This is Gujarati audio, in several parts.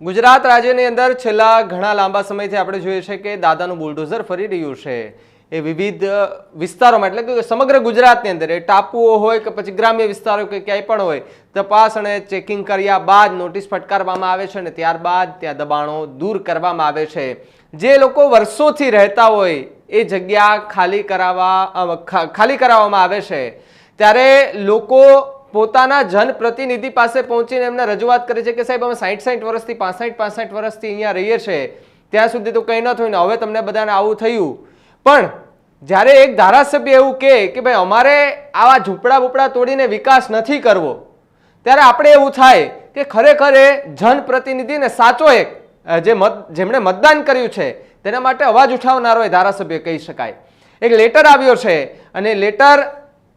ગુજરાત રાજ્યની અંદર છેલ્લા ઘણા લાંબા સમયથી આપણે જોઈએ છે કે દાદાનું બુલડોઝર ફરી રહ્યું છે. એ વિવિધ વિસ્તારોમાં, એટલે કે સમગ્ર ગુજરાતની અંદર, એ ટાપુઓ હોય કે પછી ગ્રામ્ય વિસ્તારો કે ક્યાંય પણ હોય, તપાસ અને ચેકિંગ કર્યા બાદ નોટિસ ફટકારવામાં આવે છે અને ત્યારબાદ ત્યાં દબાણો દૂર કરવામાં આવે છે. જે લોકો વર્ષોથી રહેતા હોય, એ જગ્યા ખાલી કરાવવા ખાલી કરાવવામાં આવે છે. ત્યારે લોકો પોતાના જનપ્રતિનિધિ પાસે પહોંચીને એમને રજૂઆત કરે છે કે સાહેબ, અમે સાઠ સાઠ વર્ષથી પાસઠ પાસઠ વર્ષથી અહીંયા રહીએ છીએ ત્યાં સુધી તો કંઈ ન થયું ને હવે તમને બધાને આવું થયું. પણ જ્યારે એક ધારાસભ્ય એવું કહે કે ભાઈ, અમારે આવા ઝૂંપડા બુપડા તોડીને વિકાસ નથી કરવો, ત્યારે આપણે એવું થાય કે ખરેખર એ જનપ્રતિનિધિને સાચો એક જે મત, જેમણે મતદાન કર્યું છે, તેના માટે અવાજ ઉઠાવનારો એ ધારાસભ્ય કહી શકાય. એક લેટર આવ્યો છે અને લેટર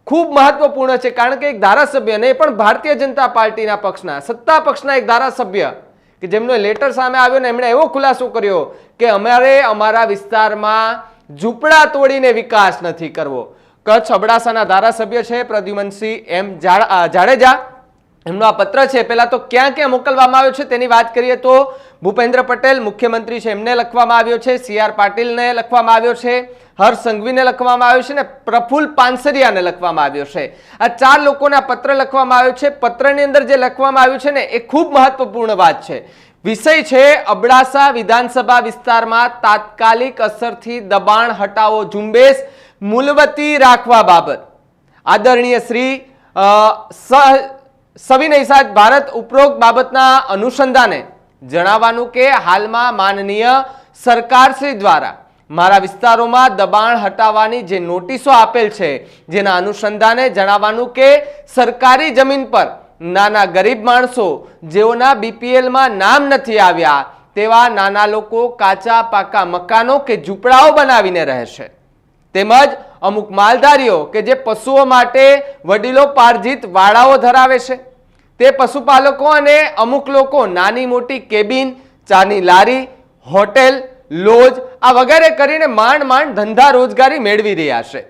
ખૂબ મહત્વપૂર્ણ છે, કારણ કે એક ધારાસભ્ય ને પણ ભારતીય જનતા પાર્ટીના પક્ષના, સત્તા પક્ષના એક ધારાસભ્ય, કે જેમનો લેટર સામે આવ્યો ને એમણે એવો ખુલાસો કર્યો કે અમારે અમારા વિસ્તારમાં ઝૂંપડા તોડીને વિકાસ નથી કરવો. કચ્છ અબડાસાના ધારાસભ્ય છે, પ્રદ્યુમનસિંહ એમ જાડેજા. એમનો આ પત્ર છે પહેલાં તો ક્યાં ક્યાં મોકલવામાં આવ્યો છે તેની વાત કરીએ તો ભૂપેન્દ્ર પટેલ મુખ્યમંત્રી છે એમને લખવામાં આવ્યો છે સી આર પાટીલને લખવામાં આવ્યો છે હર્ષ સંઘવીને લખવામાં આવ્યો છે ને પ્રફુલ પાનસરિયાને લખવામાં આવ્યો છે. આ ચાર લોકોને પત્ર લખવામાં આવ્યો છે. પત્રની અંદર જે લખવામાં આવ્યું છે ને એ ખૂબ મહત્વપૂર્ણ વાત છે. વિષય છે અબડાસા વિધાનસભા વિસ્તારમાં તાત્કાલિક અસરથી દબાણ હટાવો ઝુંબેશ મુલવતી રાખવા બાબત. આદરણીય શ્રી અ, સ- સવિનય ભારત ઉપરોક્ત બાબતના અનુસંધાને જણાવવાનું કે હાલમાં માનનીય સરકારશ્રી દ્વારા મારા વિસ્તારોમાં દબાણ હટાવવાની જે નોટિસો આપેલ છે, જેના અનુસંધાને જણાવવાનું કે સરકારી જમીન પર નાના ગરીબ માણસો જેઓના બીપીએલમાં નામ નથી આવ્યા, તેવા નાના લોકો કાચા પાકા મકાનો કે ઝૂંપડાઓ બનાવીને રહે છે. તેમજ અમુક માલધારીઓ કે જે પશુઓ માટે વડીલો પાર્જિત વાડાઓ ધરાવે છે. તે પશુપાલકો અને અમુક લોકો નાની મોટી કેબિન, ચાની લારી, હોટેલ, લોજ, આ વગેરે કરીને માંડ માંડ ધંધા રોજગારી મેળવી રહ્યા છે.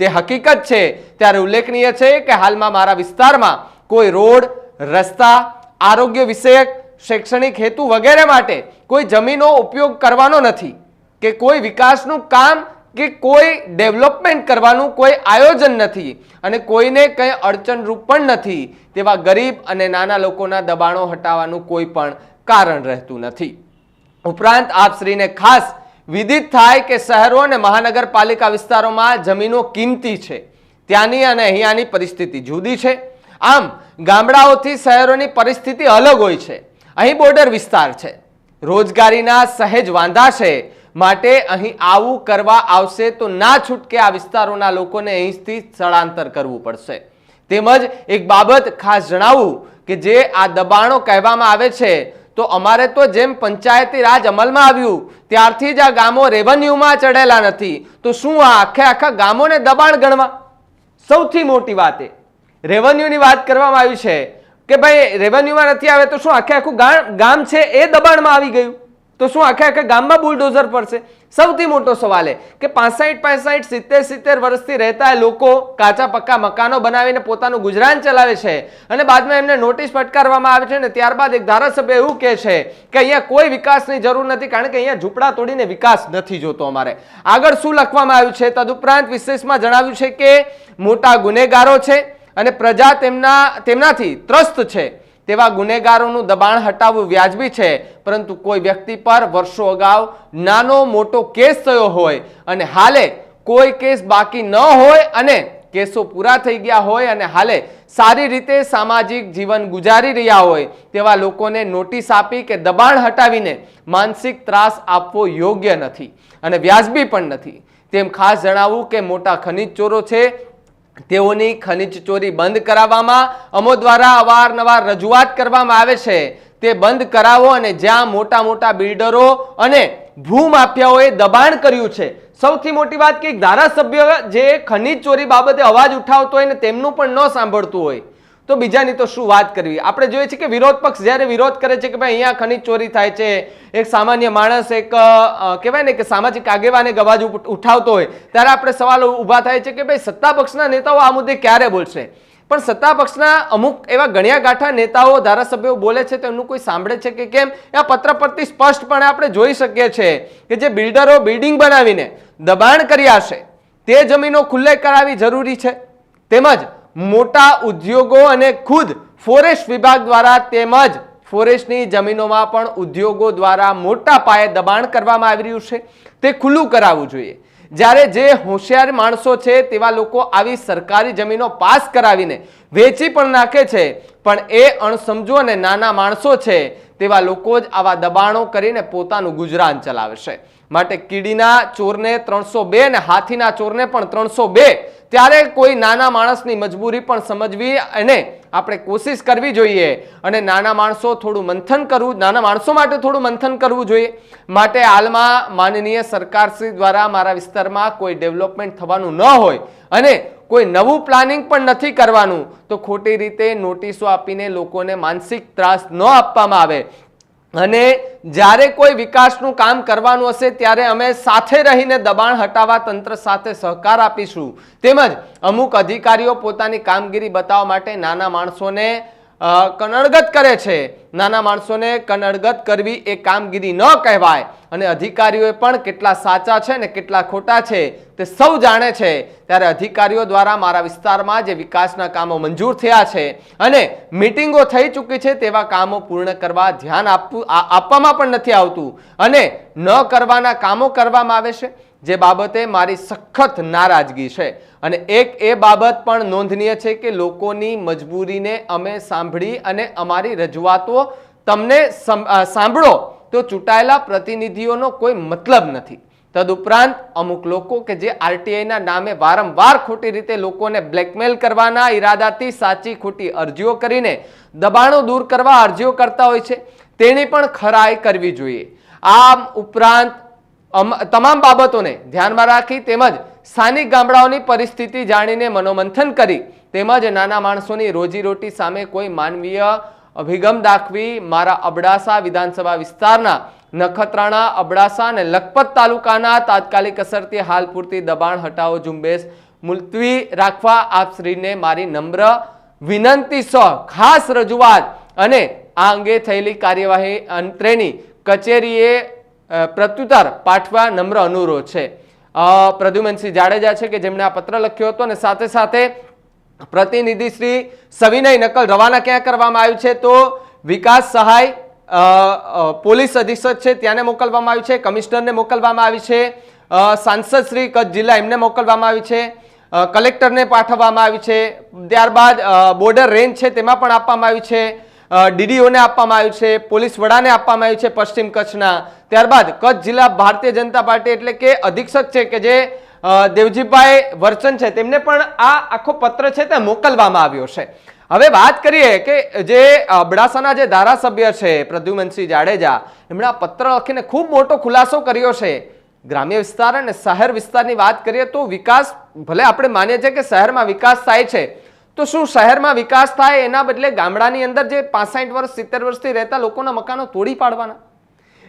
તે હકીકત છે. ત્યારે ઉલ્લેખનીય છે કે હાલમાં મારા વિસ્તારમાં કોઈ રોડ, રસ્તા, આરોગ્ય વિષયક, શૈક્ષણિક હેતુ વગેરે માટે કોઈ જમીનો ઉપયોગ કરવાનો નથી કે કોઈ વિકાસનું કામ કે કોઈ ડેવલપમેન્ટ કરવાનું કોઈ આયોજન નથી અને કોઈને કંઈ અડચણરૂપ પણ નથી તેવા ગરીબ અને નાના લોકોના દબાણો હટાવવાનું કોઈ પણ કારણ રહેતું નથી. ઉપરાંત આપશ્રીને ખાસ વિદિત થાય કે શહેરો અને મહાનગરપાલિકા વિસ્તારોમાં જમીનો કિંમતી છે. ત્યાંની અને અહીંયાની પરિસ્થિતિ જુદી છે. આમ, ગામડાઓથી શહેરોની પરિસ્થિતિ અલગ હોય છે. અહીં બોર્ડર વિસ્તાર છે. રોજગારીના સહેજ વાંધા છે. માટે અહીં આવું કરવા આવશે તો ના છૂટકે આ વિસ્તારોના લોકોને અહીંથી સ્થળાંતર કરવું પડશે. તેમજ એક બાબત ખાસ જણાવું કે જે આ દબાણો કહેવામાં આવે છે, તો અમારે તો જેમ પંચાયતી રાજ અમલમાં આવ્યું, ત્યારથી જ આ ગામો રેવન્યુમાં ચડેલા નથી. તો શું આ આખે આખા ગામોને દબાણ ગણવા? સૌથી મોટી વાત એ. રેવન્યુની વાત કરવામાં આવી છે કે ભાઈ, રેવન્યુમાં નથી આવે તો શું આખે આખું ગામ છે એ દબાણમાં આવી ગયું? તો શું આખે આખા ગામમાં બુલડોઝર પડશે? સૌથી મોટો સવાલ એ કે પાસઠ પાસઠ, સિત્તેર સિત્તેર વર્ષથી રહેતા લોકો કાચા પક્કા મકાનો બનાવીને પોતાનું ગુજરાન ચલાવે છે અને બાદમાં એમને નોટિસ ફટકારવામાં આવે છે ને ત્યારબાદ એક ધારાસભ્ય એવું કહે છે કે અહીંયા કોઈ વિકાસની જરૂર નથી કારણ કે અહીંયા ઝૂંપડા તોડીને વિકાસ નથી જોતો અમારે. આગળ શું લખવામાં આવ્યું છે? તદુપરાંત વિશેષમાં જણાવ્યું છે કે મોટા ગુનેગારો છે અને પ્રજા તેમના, તેમનાથી ત્રસ્ત છે. તેવા ગુનેગારોનું દબાણ હટાવવું વ્યાજબી છે, પરંતુ કોઈ વ્યક્તિ પર વર્ષો અગાઉ નાનો મોટો કેસ થયો હોય અને હાલે કોઈ કેસ બાકી ન હોય અને કેસો પૂરા થઈ ગયા હોય અને હાલે સારી રીતે સામાજિક જીવન ગુજારી રહ્યા હોય, તેવા લોકોને નોટિસ આપી કે દબાણ હટાવીને માનસિક ત્રાસ આપવો યોગ્ય નથી અને વ્યાજબી પણ નથી. તેમ ખાસ જણાવવું કે મોટા ખનિજ ચોરો છે તેઓની ખનિજ ચોરી બંધ કરાવવામાં અમો દ્વારા અવારનવાર રજૂઆત કરવામાં આવે છે. તે બંધ કરાવો અને જ્યાં મોટા મોટા બિલ્ડરો અને ભૂમાફિયાઓએ દબાણ કર્યું છે. સૌથી મોટી વાત કે ધારાસભ્ય જે ખનિજ ચોરી બાબતે અવાજ ઉઠાવતો હોય ને તેમનું પણ ન સાંભળતું હોય. તો બીજાની તો શું વાત કરવી? આપણે જોઈએ છીએ કે વિરોધ પક્ષ જ્યારે વિરોધ કરે છે કે ભાઈ અહીંયા ખનીજ ચોરી થાય છે, એક સામાન્ય માણસ એક કહેવાય ને કે સામાજિક આગેવાને ગવાજ ઉઠાવતો હોય, ત્યારે આપણે સવાલ ઊભા થાય છે કે ભાઈ સત્તા પક્ષના નેતાઓ આ મુદ્દે ક્યારે બોલશે? પણ સત્તા પક્ષના અમુક એવા ગણ્યા ગાંઠા નેતાઓ, ધારાસભ્યો બોલે છે તો કોઈ સાંભળે છે કે કેમ? આ પત્ર પરથી સ્પષ્ટપણે આપણે જોઈ શકીએ છીએ કે જે બિલ્ડરો બિલ્ડિંગ બનાવીને દબાણ કર્યા છે તે જમીનો ખુલ્લે કરાવી જરૂરી છે. તેમજ મોટા ઉદ્યોગો અને ખુદ ફોરેસ્ટ વિભાગ દ્વારા તેમજ ફોરેસ્ટની જમીનોમાં પણ ઉદ્યોગો દ્વારા મોટા પાયે દબાણ કરવામાં આવી રહ્યું છે. તે ખુલ્લું કરાવવું જોઈએ. જ્યારે જે હોશિયાર માણસો છે તેવા લોકો આવી સરકારી જમીનો પાસ કરાવીને વેચી પણ નાખે છે, પણ એ અણસમજો અને નાના માણસો છે તેવા લોકો જ આવા દબાણો કરીને પોતાનું ગુજરાન ચલાવે છે. માટે કીડીના ચોરને ત્રણસો બે અને હાથીના ચોરને પણ ત્રણસો બે ત્યારે કોઈ નાના માણસની મજબૂરી પણ સમજવી અને આપણે કોશિશ કરવી જોઈએ અને નાના માણસો થોડું મંથન કરવું, નાના માણસો માટે થોડું મંથન કરવું જોઈએ. માટે હાલમાં માનનીય સરકારશ્રી દ્વારા મારા વિસ્તારમાં કોઈ ડેવલપમેન્ટ થવાનું ન હોય અને કોઈ નવું પ્લાનિંગ પણ નથી કરવાનું, તો ખોટી રીતે નોટિસો આપીને લોકોને માનસિક ત્રાસ ન આપવામાં આવે. અને જ્યારે કોઈ વિકાસનું કામ કરવાનું હશે, ત્યારે અમે સાથે રહીને દબાણ હટાવવા તંત્ર સાથે સહકાર આપીશું. તેમજ અમુક અધિકારીઓ પોતાની કામગીરી બતાવવા માટે નાના માણસોને કનડગત કરે છે. નાના માણસોને કનડગત કરવી એ કામગીરી ન કહેવાય. અને અધિકારીઓએ પણ કેટલા સાચા છે ને કેટલા ખોટા છે તે સૌ જાણે છે. ત્યારે અધિકારીઓ દ્વારા મારા વિસ્તારમાં જે વિકાસના કામો મંજૂર થયા છે અને મિટિંગો થઈ ચૂકી છે તેવા કામો પૂર્ણ કરવા ધ્યાન આપવું આપવામાં પણ નથી આવતું. અને ન કરવાના કામો કરવામાં આવે છે. જે બાબતે મારી સખત નારાજગી છે. અને એક એ બાબત પણ નોંધનીય છે કે લોકોની મજબૂરીને અમે સાંભળી અને અમારી રજૂઆતો તમને સાંભળો તો ચૂંટાયેલા પ્રતિનિધિઓનો કોઈ મતલબ નથી. તદુપરાંત અમુક લોકો કે જે આરટીઆઈના નામે વારંવાર ખોટી રીતે લોકોને બ્લેકમેલ કરવાના ઈરાદાથી સાચી ખોટી અરજીઓ કરીને દબાણો દૂર કરવા અરજીઓ કરતા હોય છે, તેની પણ ખરાઈ કરવી જોઈએ. આમ ઉપરાંત તમામ બાબતોને ધ્યાનમાં રાખી તેમજ સ્થાનિક ગામડાઓની પરિસ્થિતિ જાણીને મનોમંથન કરી તેમજ નાના માણસોની રોજીરોટી સામે કોઈ માનવીય અભિગમ દાખવી મારા અબડાસા વિધાનસભા વિસ્તારના નખત્રાણા અબડાસા અને લખપત તાલુકાના તાત્કાલિક અસરથી હાલ પૂરતી દબાણ હટાવો ઝુંબેશ મુલતવી રાખવા આપશ્રીને મારી નમ્ર વિનંતી સહ ખાસ રજૂઆત અને આ અંગે થયેલી કાર્યવાહી અંતરેની કચેરીએ પ્રત્યુત્તર પાઠવા નમ્ર અનુરોધ છે. પ્રદ્યુમનસિંહ જાડેજા છે કે જેમણે આ પત્ર લખ્યો હતો અને સાથે સાથે પ્રતિનિધિ શ્રી સવિનય નકલ રવાના ક્યાં કરવામાં આવ્યું છે? તો વિકાસ સહાય પોલીસ અધિક્ષક છે, ત્યાંને મોકલવામાં આવ્યું છે, કમિશનરને મોકલવામાં આવી છે સાંસદ શ્રી કચ્છ જિલ્લા એમને મોકલવામાં આવી છે કલેક્ટરને પાઠવવામાં આવી છે, ત્યારબાદ બોર્ડર રેન્જ છે તેમાં પણ આપવામાં આવ્યું છે ડીડીઓને આપવામાં આવ્યું છે, પોલીસ વડાને આપવામાં આવ્યું છે પશ્ચિમ કચ્છના. ત્યારબાદ કચ્છ જિલ્લા ભારતીય જનતા પાર્ટી એટલે કે અધિક્ષક છે કે જે દેવજીભાઈ વર્ચન છે, તેમને પણ આ આખો પત્ર છે તે મોકલવામાં આવ્યો છે. હવે વાત કરીએ કે જે અબડાસાના જે ધારાસભ્ય છે પ્રદ્યુમનસિંહ જાડેજા, એમણે આ પત્ર લખીને ખૂબ મોટો ખુલાસો કર્યો છે. ગ્રામ્ય વિસ્તાર અને શહેર વિસ્તારની વાત કરીએ તો વિકાસ ભલે આપણે માનીએ છીએ કે શહેરમાં વિકાસ થાય છે તો શું શહેરમાં વિકાસ થાય એના બદલે ગામડાની અંદર જે પાસઠ વર્ષ, સિત્તેર વર્ષથી રહેતા લોકોના મકાનો તોડી પાડવાના?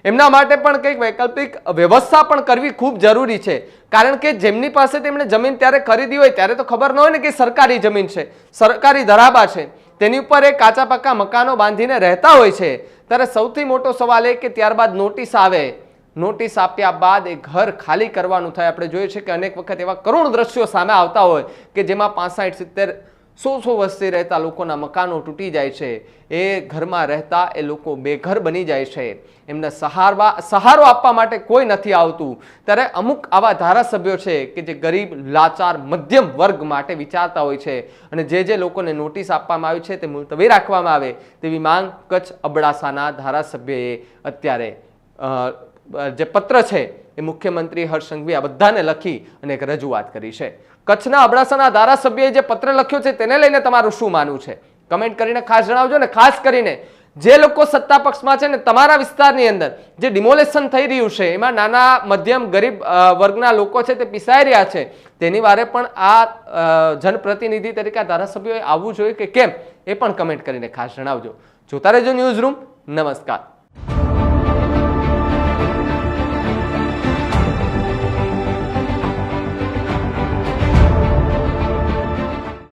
એમના માટે પણ કંઈક વૈકલ્પિક વ્યવસ્થા પણ કરવી ખૂબ જરૂરી છે. કારણ કે જેમની પાસે તેમણે જમીન ત્યારે ખરીદી હોય, ત્યારે તો ખબર ન હોય ને કે સરકારી જમીન છે, સરકારી ધરાબા છે. તેની ઉપર એ કાચા પાકા મકાનો બાંધીને રહેતા હોય છે. ત્યારે સૌથી મોટો સવાલ એ કે ત્યારબાદ નોટિસ આવે. નોટિસ આપ્યા બાદ એ ઘર ખાલી કરવાનું થાય. આપણે જોઈએ છે કે અનેક વખત એવા કરુણ દ્રશ્યો સામે આવતા હોય કે જેમાં પાસઠ, સિત્તેર સો સો વર્ષથી રહેતા લોકોના મકાનો તૂટી જાય છે. એ ઘરમાં રહેતા એ લોકો બેઘર બની જાય છે. એમને સહારવા, સહારો આપવા માટે કોઈ નથી આવતું. ત્યારે અમુક આવા ધારાસભ્યો છે કે જે ગરીબ, લાચાર, મધ્યમ વર્ગ માટે વિચારતા હોય છે અને જે જે લોકોને નોટિસ આપવામાં આવી છે તે મુલતવી રાખવામાં આવે તેવી માંગ કચ્છ અબડાસાના ધારાસભ્યએ અત્યારે જે પત્ર છે, એ મુખ્યમંત્રી હર્ષ સંઘવી આ બધાને લખી અને એક રજૂઆત કરી છે. કચ્છના અબડાસાના ધારાસભ્યએ જે પત્ર લખ્યો છે, તેને લઈને તમારું શું માનવું છે? કમેન્ટ કરીને ખાસ જણાવજો ને, ખાસ કરીને જે લોકો સત્તા પક્ષમાં છે ને, તમારા વિસ્તારની અંદર જે ડિમોલેશન થઈ રહ્યું છે, એમાં નાના, મધ્યમ, ગરીબ વર્ગના લોકો છે તે પીસાઈ રહ્યા છે, તેની વારે પણ આ જનપ્રતિનિધિ તરીકે ધારાસભ્યોએ આવવું જોઈએ કે કેમ? એ પણ કમેન્ટ કરીને ખાસ જણાવજો. જોતા રહેજો ન્યૂઝ રૂમ, નમસ્કાર.